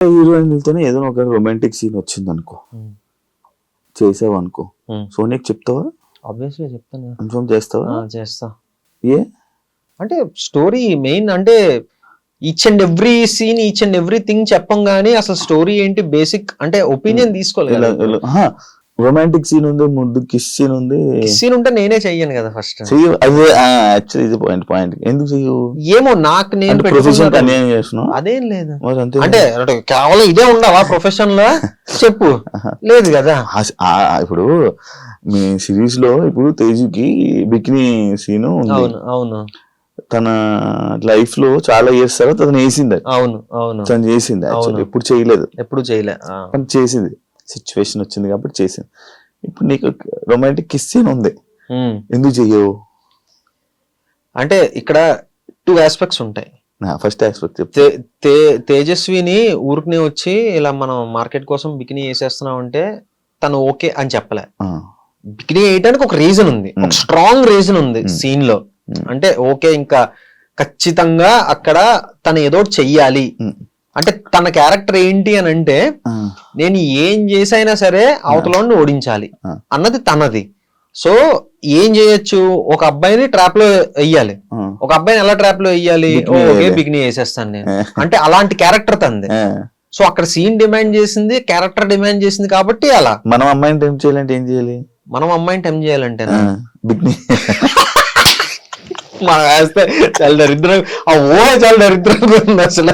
హీరోయిన్లతోనే ఏదో ఒక romantic scene వచ్చింది అనుకో చేసావు అనుకో సోనియాకి చెప్తావా? ఆబ్వియస్లీ చెప్తాను. కన్ఫర్మ్ చేస్తావా? చేస్తా. ఏ? అంటే స్టోరీ మెయిన్ అంటే each and every scene each and every thing చెప్పం గానీ అసలు స్టోరీ ఏంటి బేసిక్ అంటే ఒపీనియన్ తీసుకోలేదు రొమాంటిక్ సీన్ ఉంది ముందు కిస్ సీన్ ఉంది. సీన్ ఉంటే నేనే చెయ్యను కదా ఫస్ట్ చెయ్యు అదే యాక్చువల్లీ ఇది పాయింట్ పాయింట్ ఎందుకు చెయ్యు ఏమో నాకు నేను ప్రొఫెషన్ చేస్తున్నావు? అదేం లేదు. మరి అంతే అంటే కేవలం ఇదే ఉండవా ప్రొఫెషన్లో? చెప్పు. లేదు కదా. ఇప్పుడు మీ సిరీస్లో ఇప్పుడు తేజుకి బికినీ సీన్ ఉంది. అవును అవును. తన లైఫ్లో చాలా ఇయర్స్ తర్వాత తను వేసింది. అవును అవును. తను చేసింది. ఎప్పుడు చేయలేదు. ఎప్పుడు చేయలే ఆ. కానీ చేసింది. సిచ్యువేషన్ వచ్చింది కాబట్టి చేసింది ఇప్పుడు నీకు రొమాంటిక్ కిస్ సీన్ ఉంది. ఎందుకు చెయ్యవు అంటే ఇక్కడ టూ ఆస్పెక్ట్స్ ఉంటాయి ఫస్ట్ ఆస్పెక్ట్ చెప్తే తేజస్విని ఊరికి వచ్చి ఇలా మనం మార్కెట్ కోసం బికినీ వేసేస్తున్నాం అంటే తను ఓకే అని చెప్పలే బికినీ వేయడానికి ఒక రీజన్ ఉంది ఒక. స్ట్రాంగ్ రీజన్ ఉంది. సీన్లో. అంటే ఓకే ఇంకా ఖచ్చితంగా అక్కడ తను ఏదో చెయ్యాలి. అంటే తన క్యారెక్టర్ ఏంటి అని అంటే నేను ఏం చేసైనా సరే అవతలని ఓడించాలి. అన్నది తనది. సో ఏం చేయొచ్చు? ఒక అబ్బాయిని ట్రాప్లో వెయ్యాలి ఒక అబ్బాయిని ఎలా ట్రాప్లో వెయ్యాలి ఓకే. బికినీ వేసేస్తాను నేను. అంటే అలాంటి క్యారెక్టర్ తంది సో అక్కడ సీన్ డిమాండ్ చేసింది క్యారెక్టర్ డిమాండ్ చేసింది కాబట్టి అలా. మనం అమ్మాయిని టైం చేయాలంటే ఏం చేయాలి? మనం అమ్మాయిని టెమ్ చేయాలంటే బిక్ని మనం వేస్తే చాలా దరిద్రం. ఆ ఊహ చాలా దరిద్రంగా ఉంది అసలు.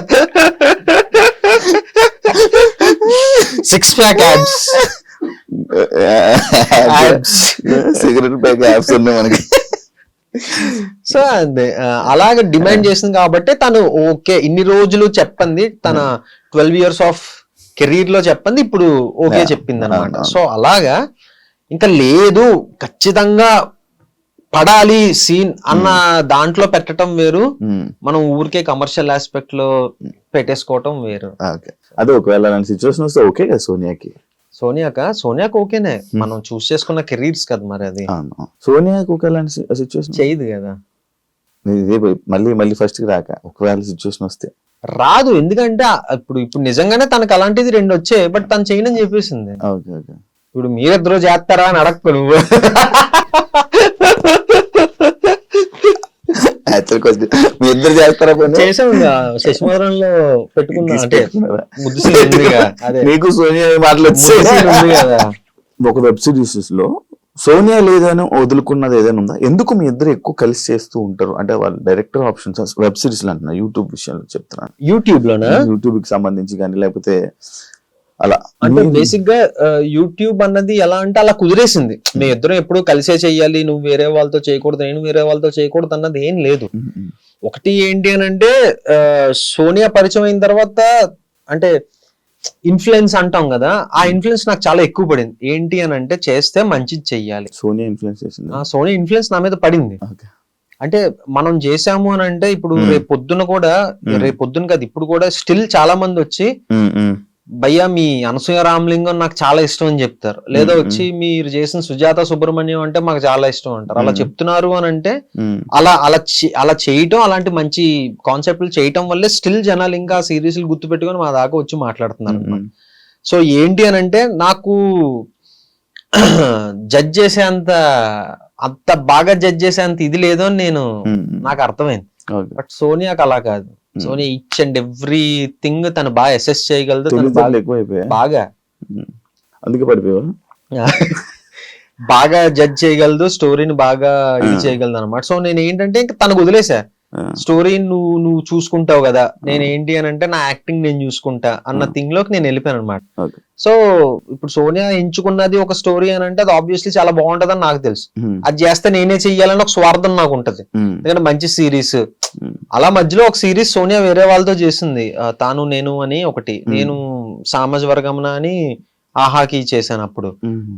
Six pack ads cigarette pack apps ఉన్నాయి మనకి. సో అదే అలాగే డిమాండ్ చేసింది కాబట్టి తను ఓకే ఇన్ని రోజులు చెప్పింది. తన ట్వెల్వ్ ఇయర్స్ ఆఫ్ కెరీర్లో చెప్పింది ఇప్పుడు ఓకే. చెప్పింది అనమాట. సో అలాగా. ఇంకా లేదు. ఖచ్చితంగా పడాలి సీన్ అన్న దాంట్లో పెట్టడం వేరు. మనం ఊరికే కమర్షియల్ ఆస్పెక్ట్లో పెట్టేసుకోవటం వేరు. అదే ఒకవేళ అలాంటి సిచ్యువేషన్ వస్తే ఓకే కదా సోనియాకి? సోనియాక? సోనియాకి ఓకేనే. మనం చూస్ చేసుకున్న కెరీర్స్ కదా మరి అది. సోనియాకి ఒక అలాంటి సిచ్యువేషన్ చేయదు కదా. ఇదే పోయి- మళ్ళీ మళ్ళీ ఫస్ట్కి రాక ఒకవేళ సిచ్యువేషన్ వస్తే. రాదు. ఎందుకంటే ఇప్పుడు ఇప్పుడు నిజంగానే తనకు అలాంటిది రెండు వచ్చాయి బట్ తను చేయనని చెప్పేసింది. Okay okay. ఇప్పుడు మీరిద్దరు చేస్తారా అని అడగకు నువ్వు. మీ ఇద్దరు చేస్తారా పని? చేసాం పెట్టుకున్నా. అంటే నీకు సోనియా మాటలు ఒక వెబ్ సిరీస్లో సోనియా లేదని వదులుకున్నది ఏదైనా ఉందా? ఎందుకు మీ ఇద్దరు ఎక్కువ కలిసి చేస్తూ ఉంటారు? అంటే వాళ్ళు డైరెక్టర్ ఆప్షన్స్ వెబ్ సిరీస్లో అంటున్నా యూట్యూబ్ విషయంలో చెప్తున్నాను యూట్యూబ్ లోనా యూట్యూబ్కి సంబంధించి కానీ లేకపోతే అలా. అంటే బేసిక్గా యూట్యూబ్ అన్నది ఎలా అంటే అలా కుదిరేసింది. మీ ఇద్దరం ఎప్పుడు కలిసే చెయ్యాలి నువ్వు వేరే వాళ్ళతో చేయకూడదు నేను వేరే వాళ్ళతో చేయకూడదు అన్నది ఏం లేదు. ఒకటి ఏంటి అని అంటే సోనియా పరిచయం అయిన తర్వాత అంటే ఇన్ఫ్లుయెన్స్ అంటాం కదా ఆ ఇన్ఫ్లుయెన్స్ నాకు చాలా ఎక్కువ పడింది. ఏంటి అని అంటే చేస్తే మంచిది చెయ్యాలి. సోనియా ఇన్ఫ్లుయెన్స్ చేసింది? సోనియా ఇన్ఫ్లుయెన్స్ నా మీద పడింది. అంటే మనం చేసాము అని అంటే ఇప్పుడు. రేపు పొద్దున కూడా. రేపు పొద్దున కాదు ఇప్పుడు కూడా స్టిల్ చాలా మంది వచ్చి భయ్యా మీ అనసూయ రామలింగం నాకు చాలా ఇష్టం అని చెప్తారు లేదా. వచ్చి మీరు చేసిన సుజాత సుబ్రహ్మణ్యం అంటే మాకు చాలా ఇష్టం అంటారు అలా. చెప్తున్నారు అని అంటే అలా అలా అలా చేయటం అలాంటి మంచి కాన్సెప్ట్లు చేయటం వల్లే స్టిల్ జనాలు ఇంకా సిరీస్ గుర్తు పెట్టుకొని మా దాకా వచ్చి మాట్లాడుతున్నారు. సో ఏంటి అని అంటే నాకు జడ్జ్ చేసేంత అంత బాగా జడ్జ్ చేసేంత ఇది లేదు అని నేను. నాకు అర్థమైంది. బట్ సోనియాకి అలా కాదు Hmm. Sonia each and every thing తను బాగా అసెస్ చేయగలదు బాగా- బాగా. అందుకే పడిపోయావా? బాగా జడ్జ్ చేయగలదు స్టోరీని బాగా ఇది Ah. చేయగలదు అనమాట సో నేను ఏంటంటే ఇంకా తనకు వదిలేసా. స్టోరీ నువ్వు నువ్వు చూసుకుంటావు కదా. నేను ఏంటి అని అంటే నా యాక్టింగ్ నేను చూసుకుంటా అన్న. థింగ్లోకి నేను వెళ్ళిపోయాను అనమాట. సో ఇప్పుడు సోనియా ఎంచుకున్నది ఒక స్టోరీ అని అంటే అది ఆబ్వియస్లీ చాలా బాగుంటదని నాకు తెలుసు. అది చేస్తే నేనే చెయ్యాలని ఒక స్వార్థం నాకు ఉంటది. ఎందుకంటే మంచి సిరీస్ అలా మధ్యలో ఒక సిరీస్ సోనియా వేరే వాళ్ళతో చేసింది. తాను నేను అని ఒకటి. నేను సామాజ వర్గమున అని ఆహాకి చేశాను అప్పుడు.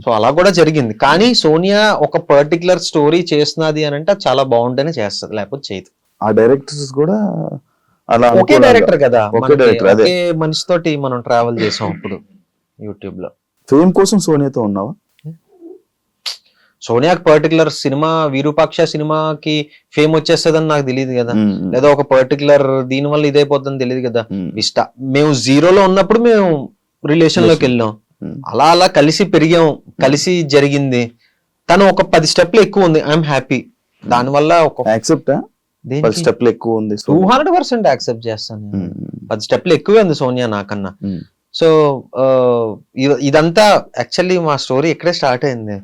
సో అలా కూడా జరిగింది. కానీ సోనియా ఒక పర్టికులర్ స్టోరీ చేస్తున్నది అని అంటే చాలా బాగుంటేనే చేస్తుంది. లేకపోతే చేయదు. ఆ డైరెక్టర్స్ కూడా అలా ఒకే. డైరెక్టర్ కదా ఒకే director, అదే. మనిషితోటి మనం ట్రావెల్ చేసాం అప్పుడు యూట్యూబ్లో ఫేమ్ కోసం సోనియాతో ఉన్నావా? సోనియాకి పర్టికులర్ సినిమా విరూపాక్ష సినిమాకి ఫేమ్ వచ్చేస్తుందని నాకు తెలియదు కదా. లేదా ఒక పర్టికులర్ దీని వల్ల ఇదైపోతుందని తెలియదు కదా. ఇష్ట. మేము జీరోలో ఉన్నప్పుడు మేము రిలేషన్లోకి వెళ్ళాం. అలా అలా కలిసి పెరిగాం. కలిసి జరిగింది. తను ఒక పది స్టెప్లు ఎక్కువ ఉంది. ఐఎమ్ హ్యాపీ దానివల్ల ఒక యాక్సెప్టా పది స్టెప్లు ఎక్కువ ఉంది టూ హండ్రెడ్ పర్సెంట్ యాక్సెప్ట్ చేస్తాను. ఉమ్, పది స్టెప్లు ఎక్కువే ఉంది సోనియా నాకన్నా. సో ఇదంతా యాక్చువల్లీ మా స్టోరీ ఇక్కడే స్టార్ట్ అయింది.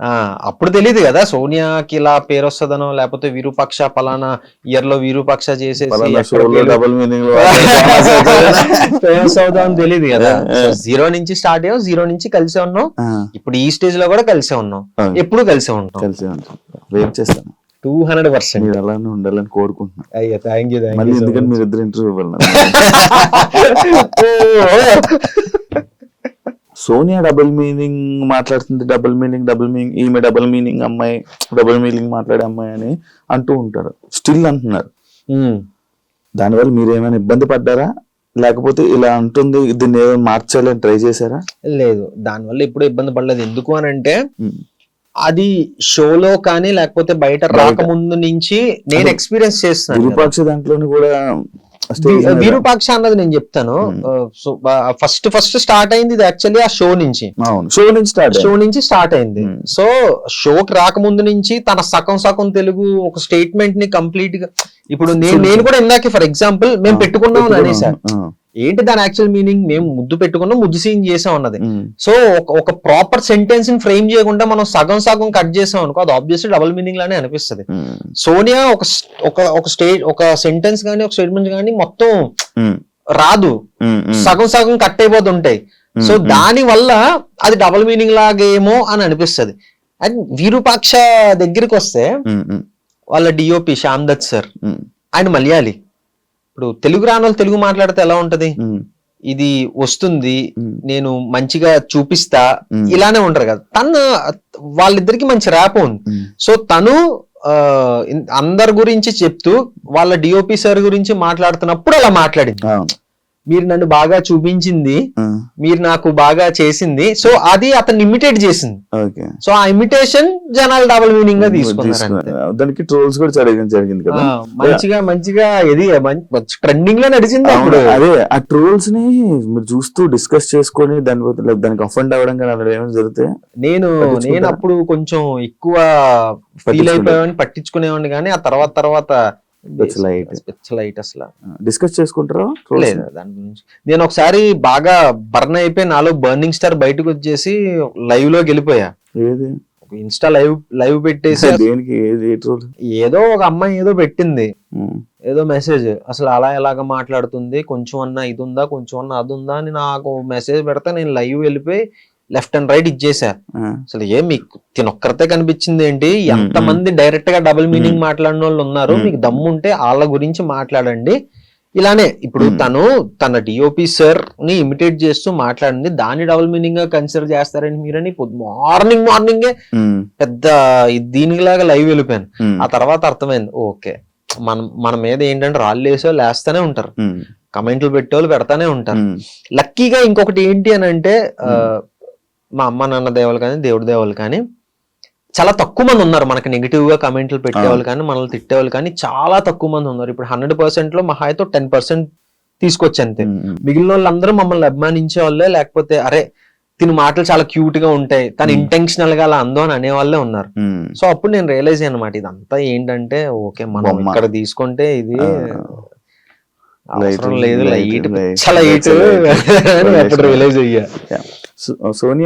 ఆ అప్పుడు తెలియదు కదా సోనియాకి ఇలా పేరు వస్తుందనో లేకపోతే విరూపాక్ష పలానా ఇయర్లో విరూపాక్ష చేసేసి ఫేమస్ అవుదాం తెలియదు కదా. జీరో నుంచి స్టార్ట్ అయ్యాం జీరో నుంచి కలిసే ఉన్నాం ఇప్పుడు ఈ స్టేజ్లో కూడా కలిసే ఉన్నాం. ఎప్పుడు కలిసే ఉంటాం కలిసి ఉంటాం. వెయిట్ చేస్తాను. టూ హండ్రెడ్ పర్సెంట్ మీరు అలానే ఉండాలని కోరుకుంటున్నాను అయ్యా థ్యాంక్ యూ మళ్ళీ ఎందుకంటే మీరు ఇద్దరు ఇంటర్వ్యూ ఇవ్వాలి సోనియా డబుల్ మీనింగ్ మాట్లాడుతుంది డబుల్ మీనింగ్ డబుల్ మీనింగ్ ఈమె డబుల్ మీనింగ్ అమ్మాయి డబుల్ మీనింగ్ మాట్లాడే అమ్మాయి అని అంటూ ఉంటారు. స్టిల్ అంటున్నారు. దానివల్ల మీరు ఏమైనా ఇబ్బంది పడ్డారా? లేకపోతే ఇలా అంటుంది దీన్ని ఏమైనా మార్చాలని ట్రై చేశారా? లేదు దానివల్ల ఎప్పుడు ఇబ్బంది పడలేదు. ఎందుకు అని అంటే ఉమ్, అది షోలో కానీ లేకపోతే బయట రాకముందు నుంచి నేను ఎక్స్పీరియన్స్ చేస్తున్నాను. విరూపాక్ష దాంట్లోని కూడా విరూపాక్ష అన్నది నేను చెప్తాను. సో ఫస్ట్ ఫస్ట్ స్టార్ట్ అయింది ఇది యాక్చువల్లీ ఆ షో నుంచి. షో నుంచి స్టార్ట్ షో నుంచి స్టార్ట్ అయింది. Hmm. సో షోకి రాకముందు నుంచి తన సగం సగం తెలుగు ఒక స్టేట్మెంట్ని కంప్లీట్గా ఇప్పుడు నేను నేను కూడా ఇందాక ఫర్ ఎగ్జాంపుల్ మేము పెట్టుకున్నాం. అని అనేసారు ఏంటి దాని యాక్చువల్ మీనింగ్ మేము ముద్దు పెట్టుకున్నాం ముద్దు సీన్ చేసాం అన్నది. సో ఒక- ప్రాపర్ సెంటెన్స్ని ఫ్రేమ్ చేయకుండా మనం సగం సగం కట్ చేసాం అనుకో అది ఆబ్వియస్లీ డబుల్ మీనింగ్ లానే అనిపిస్తుంది. సోనియా ఒక ఒక ఒక స్టేట్ ఒక సెంటెన్స్ కానీ ఒక స్టేట్మెంట్ కానీ మొత్తం రాదు. సగం సగం కట్ అయిపోతుంటాయి సో దాని వల్ల అది డబుల్ మీనింగ్ లాగేమో అని అనిపిస్తది. అండ్ విరూపాక్ష దగ్గరికి వస్తే వాళ్ళ డిఓపి శ్యామ్ దత్ సార్ ఆయన మలయాళి. ఇప్పుడు తెలుగు రాని వాళ్ళు తెలుగు మాట్లాడితే ఎలా ఉంటది? ఇది వస్తుంది నేను మంచిగా చూపిస్తా. ఇలానే ఉంటారు కదా. తను వాళ్ళిద్దరికి మంచి ర్యాప్ ఉంది. సో తను అందరి గురించి చెప్తూ వాళ్ళ డిఓపి సార్ గురించి మాట్లాడుతున్నప్పుడు అలా మాట్లాడింది. మీరు నన్ను బాగా చూపించింది మీరు నాకు బాగా చేసింది సో అది అతను ఇమిటేట్ చేసింది సో ఆ ఇమిటేషన్ జనాలు డబుల్ మీనింగ్గా తీసుకున్నారు. దానికి ట్రోల్స్ కూడా జరిగింది జరిగింది కదా మంచిగా మంచిగా ఇది ట్రెండింగ్లో నడిచింది అప్పుడు అదే ఆ ట్రోల్స్ని మీరు చూస్తూ డిస్కస్ చేసుకొని దాని దానికి అఫెండ్ అవ్వడం కానీ అలా ఏమైనా జరిగితే నేను? నేను అప్పుడు కొంచెం ఎక్కువ ఫీల్. అయిపోయామని పట్టించుకునేవాడిని కానీ ఆ తర్వాత తర్వాత. లైట్ అసలు. డిస్కస్ చేసుకుంటారా? లేదు దాని గురించి. నేను ఒకసారి బాగా బర్న్ అయిపోయి నాలో బర్నింగ్ స్టార్ బయటకు వచ్చేసి లైవ్లోకి వెళ్ళిపోయా. ఏది? ఇన్స్టా లైవ్ లైవ్ పెట్టేసి దేనికి? ఏదో? ఒక అమ్మాయి ఏదో పెట్టింది. ఏదో మెసేజ్ అసలు అలా ఎలాగ మాట్లాడుతుంది? కొంచెం అన్నా ఇది ఉందా? కొంచెం అన్నా అది ఉందా? అని నాకు మెసేజ్ పెడితే నేను లైవ్ వెళ్ళిపోయి లెఫ్ట్ అండ్ రైట్ ఇచ్చేసా. అసలు ఏం మీకు తినొక్కరితే కనిపించింది ఏంటి? ఎంత మ్మ్. మంది డైరెక్ట్గా డబుల్ మీనింగ్ మాట్లాడిన వాళ్ళు ఉన్నారు. మీకు దమ్ము ఉంటే వాళ్ళ గురించి మాట్లాడండి. ఇలానే ఇప్పుడు. తను తన డిఓపి సార్ని ఇమిటేట్ చేస్తూ మాట్లాడింది. దాన్ని డబుల్ మీనింగ్గా కన్సిడర్ చేస్తారని మీరని మార్నింగ్ మార్నింగే పెద్ద దీనిలాగా లైవ్ వెళ్ళిపోయాను. ఆ తర్వాత అర్థమైంది. ఓకే. మనం మన మీద ఏంటంటే రాళ్ళు వేసో లేస్తానే ఉంటారు. కమెంట్లు పెట్టేవాళ్ళు పెడతానే ఉంటారు. లక్కీగా ఇంకొకటి ఏంటి అని అంటే మా అమ్మ నాన్న దేవాలు కానీ దేవుడి దేవాలు కానీ చాలా తక్కువ మంది ఉన్నారు. మనకి నెగిటివ్గా కమెంట్లు పెట్టేవాళ్ళు కానీ మనల్ని తిట్టేవాళ్ళు కానీ చాలా తక్కువ మంది ఉన్నారు. ఇప్పుడు హండ్రెడ్ పర్సెంట్లో మహా అయితే టెన్ పర్సెంట్ తీసుకొచ్చి అంతే. మిగిలిన వాళ్ళందరూ మమ్మల్ని అభిమానించే వాళ్ళే లేకపోతే అరే తిని మాటలు చాలా క్యూట్గా ఉంటాయి తను. ఇంటెన్షనల్గా అలా అందో అని అనే వాళ్ళే ఉన్నారు సో అప్పుడు నేను రియలైజ్ అనమాట ఇదంతా ఏంటంటే ఓకే మనం. ఇక్కడ తీసుకుంటే ఇది. అవసరం లేదు లైట్ చాలా లైట్ రియలైజ్ అయ్యా. సోనియా